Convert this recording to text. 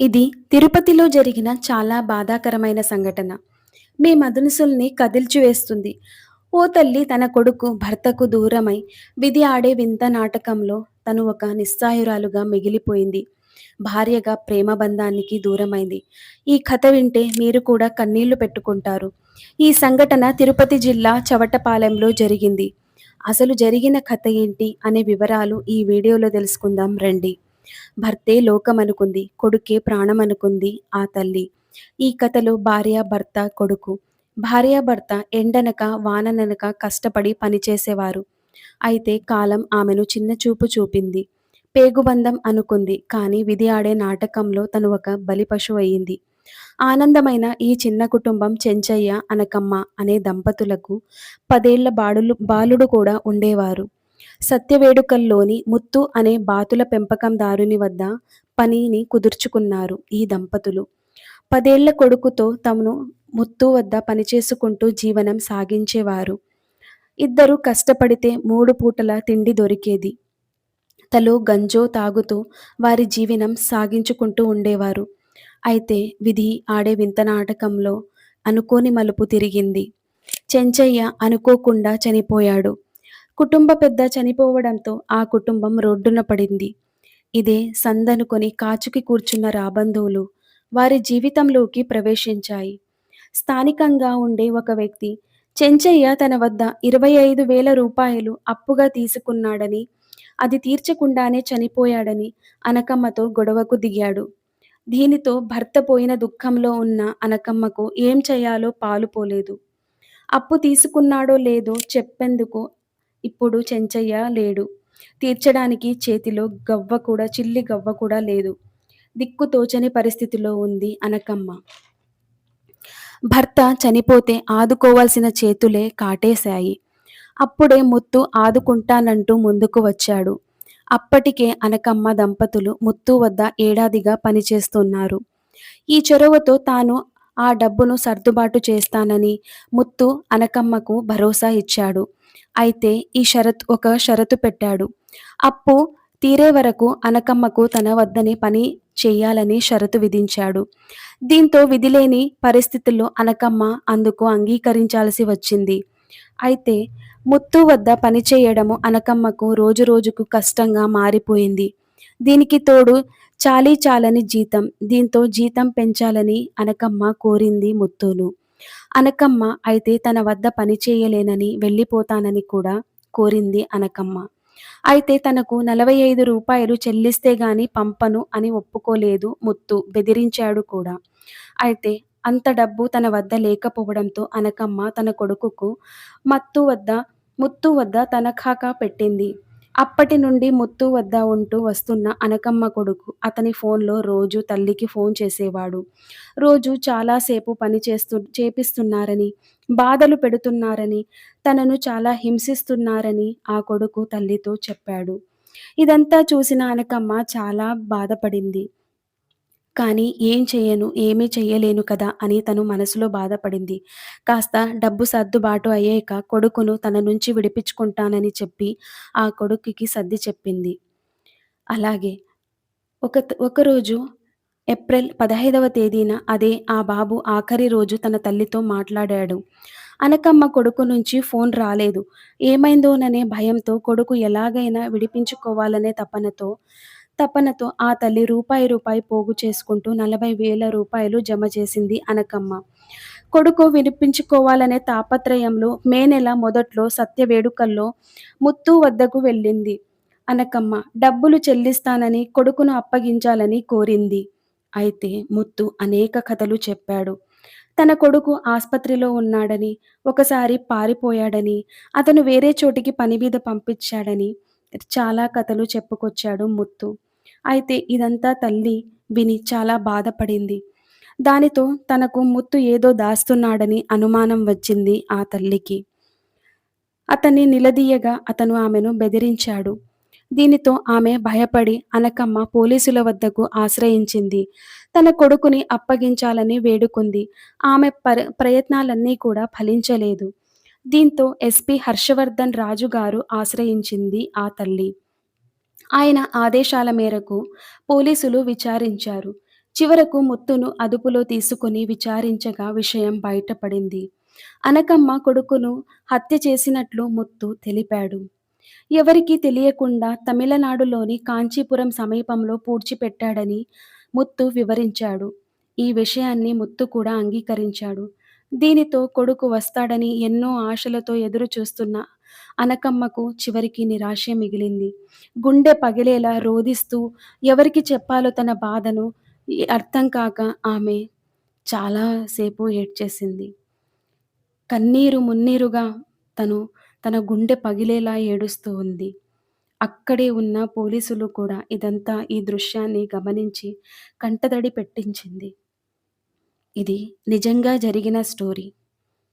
ఇది తిరుపతిలో జరిగిన చాలా బాధాకరమైన సంఘటన. మీ మదునుసుల్ని కదిల్చివేస్తుంది. ఓ తల్లి తన కొడుకు భర్తకు దూరమై విధి ఆడే వింత నాటకంలో తను ఒక నిస్సాయురాలుగా మిగిలిపోయింది. భార్యగా ప్రేమ బంధానికి దూరమైంది. ఈ కథ వింటే మీరు కూడా కన్నీళ్ళు పెట్టుకుంటారు. ఈ సంఘటన తిరుపతి జిల్లా చవటపాలెంలో జరిగింది. అసలు జరిగిన కథ ఏంటి అనే వివరాలు ఈ వీడియోలో తెలుసుకుందాం రండి. భర్తే లోకమనుకుంది. కొడుకే ప్రాణమనుకుంది ఆ తల్లి. ఈ కథలో భార్య, భర్త, కొడుకు. భార్యాభర్త ఎండనక వాననక కష్టపడి పనిచేసేవారు. అయితే కాలం ఆమెను చిన్న చూపు చూపింది. పేగుబంధం అనుకుంది. కానీ విధి ఆడే నాటకంలో తను ఒక బలిపశువయింది. ఆనందమైన ఈ చిన్న కుటుంబం చెంచయ్య, అనకమ్మ అనే దంపతులకు పదేళ్ళ బాడులు బాలుడు కూడా ఉండేవారు. సత్యవేడుకల్లోని ముత్తు అనే బాతుల పెంపకందారుని వద్ద పనిని కుదుర్చుకున్నారు ఈ దంపతులు. పదేళ్ళ కొడుకుతో తమను ముత్తు వద్ద పనిచేసుకుంటూ జీవనం సాగించేవారు. ఇద్దరు కష్టపడితే మూడు పూటల తిండి దొరికేది. తలో గంజో తాగుతూ వారి జీవనం సాగించుకుంటూ ఉండేవారు. అయితే విధి ఆడే వింత నాటకంలో అనుకోని మలుపు తిరిగింది. చెంచయ్య అనుకోకుండా చనిపోయాడు. కుటుంబ పెద్ద చనిపోవడంతో ఆ కుటుంబం రోడ్డున పడింది. ఇదే సందనుకొని కాచుకి కూర్చున్న రాబంధువులు వారి జీవితంలోకి ప్రవేశించాయి. స్థానికంగా ఉండే ఒక వ్యక్తి చెంచయ్య తన వద్ద ఇరవై ఐదు వేల రూపాయలు అప్పుగా తీసుకున్నాడని, అది తీర్చకుండానే చనిపోయాడని అనకమ్మతో గొడవకు దిగాడు. దీనితో భర్త పోయిన దుఃఖంలో ఉన్న అనకమ్మకు ఏం చేయాలో పాలుపోలేదు. అప్పు తీసుకున్నాడో లేదో చెప్పేందుకు ఇప్పుడు చెంచయ్య లేడు. తీర్చడానికి చేతిలో గవ్వ కూడా చిల్లి గవ్వ కూడా లేదు. దిక్కుతోచని పరిస్థితిలో ఉంది అనకమ్మ. భర్త చనిపోతే ఆదుకోవాల్సిన చేతులే కాటేశాయి. అప్పుడే ముత్తు ఆదుకుంటానంటూ ముందుకు వచ్చాడు. అప్పటికే అనకమ్మ దంపతులు ముత్తు వద్ద ఏడాదిగా పనిచేస్తున్నారు. ఈ చొరవతో తాను ఆ డబ్బును సర్దుబాటు చేస్తానని ముత్తు అనకమ్మకు భరోసా ఇచ్చాడు. అయితే ఈ షరత్ ఒక షరతు పెట్టాడు. అప్పు తీరే వరకు అనకమ్మకు తన వద్దనే పని చేయాలని షరతు విధించాడు. దీంతో విధిలేని పరిస్థితుల్లో అనకమ్మ అందుకు అంగీకరించాల్సి వచ్చింది. అయితే ముత్తు వద్ద పనిచేయడము అనకమ్మకు రోజురోజుకు కష్టంగా మారిపోయింది. దీనికి తోడు చాలీ చాలని జీతం. దీంతో జీతం పెంచాలని అనకమ్మ కోరింది ముత్తును. అనకమ్మ అయితే తన వద్ద పని చేయలేనని వెళ్ళిపోతానని కూడా కోరింది అనకమ్మ. అయితే తనకు నలభై ఐదు రూపాయలు చెల్లిస్తే గాని పంపను అని ఒప్పుకోలేదు ముత్తు. బెదిరించాడు కూడా. అయితే అంత డబ్బు తన వద్ద లేకపోవడంతో అనకమ్మ తన కొడుకుకు మత్తు వద్ద ముత్తు వద్ద తనఖాకా పెట్టింది. అప్పటి నుండి ముత్తు వద్ద ఉంటూ వస్తున్న అనకమ్మ కొడుకు అతని ఫోన్లో రోజు తల్లికి ఫోన్ చేసేవాడు. రోజు చాలాసేపు పని చేస్తు చేపిస్తున్నారని, బాధలు పెడుతున్నారని, తనను చాలా హింసిస్తున్నారని ఆ కొడుకు తల్లితో చెప్పాడు. ఇదంతా చూసిన అనకమ్మ చాలా బాధపడింది. కానీ ఏం చెయ్యను, ఏమీ చెయ్యలేను కదా అని తను మనసులో బాధపడింది. కాస్త డబ్బు సర్దుబాటు అయ్యాక కొడుకును తన నుంచి విడిపించుకుంటానని చెప్పి ఆ కొడుకుకి సర్ది చెప్పింది. అలాగే ఒక ఒకరోజు ఏప్రిల్ పదహైదవ తేదీన అదే ఆ బాబు ఆఖరి రోజు తన తల్లితో మాట్లాడాడు. అనకమ్మ కొడుకు నుంచి ఫోన్ రాలేదు. ఏమైందోననే భయంతో కొడుకు ఎలాగైనా విడిపించుకోవాలనే తపనతో తపనతో ఆ తల్లి రూపాయి రూపాయి పోగు చేసుకుంటూ నలభై వేల రూపాయలు జమ చేసింది అనకమ్మ. కొడుకు వినిపించుకోవాలనే తాపత్రయంలో మే నెల మొదట్లో సత్య వేడుకల్లో ముత్తు వద్దకు వెళ్ళింది అనకమ్మ. డబ్బులు చెల్లిస్తానని, కొడుకును అప్పగించాలని కోరింది. అయితే ముత్తు అనేక కథలు చెప్పాడు. తన కొడుకు ఆసుపత్రిలో ఉన్నాడని, ఒకసారి పారిపోయాడని, అతను వేరే చోటికి పని మీద పంపించాడని చాలా కథలు చెప్పుకొచ్చాడు ముత్తు. అయితే ఇదంతా తల్లి విని చాలా బాధపడింది. దానితో తనకు ముత్తు ఏదో దాస్తున్నాడని అనుమానం వచ్చింది ఆ తల్లికి. అతన్ని నిలదీయగా అతను ఆమెను బెదిరించాడు. దీనితో ఆమె భయపడి అనకమ్మ పోలీసుల వద్దకు ఆశ్రయించింది. తన కొడుకుని అప్పగించాలని వేడుకుంది. ఆమె పర ప్రయత్నాలన్నీ కూడా ఫలించలేదు. దీంతో ఎస్పీ హర్షవర్ధన్ రాజు గారు ఆశ్రయించింది ఆ తల్లి. ఆయన ఆదేశాల మేరకు పోలీసులు విచారించారు. చివరకు ముత్తును అదుపులో తీసుకుని విచారించగా విషయం బయటపడింది. అనకమ్మ కొడుకును హత్య చేసినట్లు ముత్తు తెలిపాడు. ఎవరికీ తెలియకుండా తమిళనాడులోని కాంచీపురం సమీపంలో పూడ్చిపెట్టాడని ముత్తు వివరించాడు. ఈ విషయాన్ని ముత్తు కూడా అంగీకరించాడు. దీనితో కొడుకు వస్తాడని ఎన్నో ఆశలతో ఎదురుచూస్తున్న అనకమ్మకు చివరికి నిరాశ మిగిలింది. గుండె పగిలేలా రోదిస్తూ ఎవరికి చెప్పాలో తన బాధను అర్థం కాక ఆమె చాలాసేపు ఏడ్చేసింది. కన్నీరు మున్నీరుగా తను తన గుండె పగిలేలా ఏడుస్తూ ఉంది. అక్కడే ఉన్న పోలీసులు కూడా ఇదంతా ఈ దృశ్యాన్ని గమనించి కంటతడి పెట్టించింది. ఇది నిజంగా జరిగిన స్టోరీ.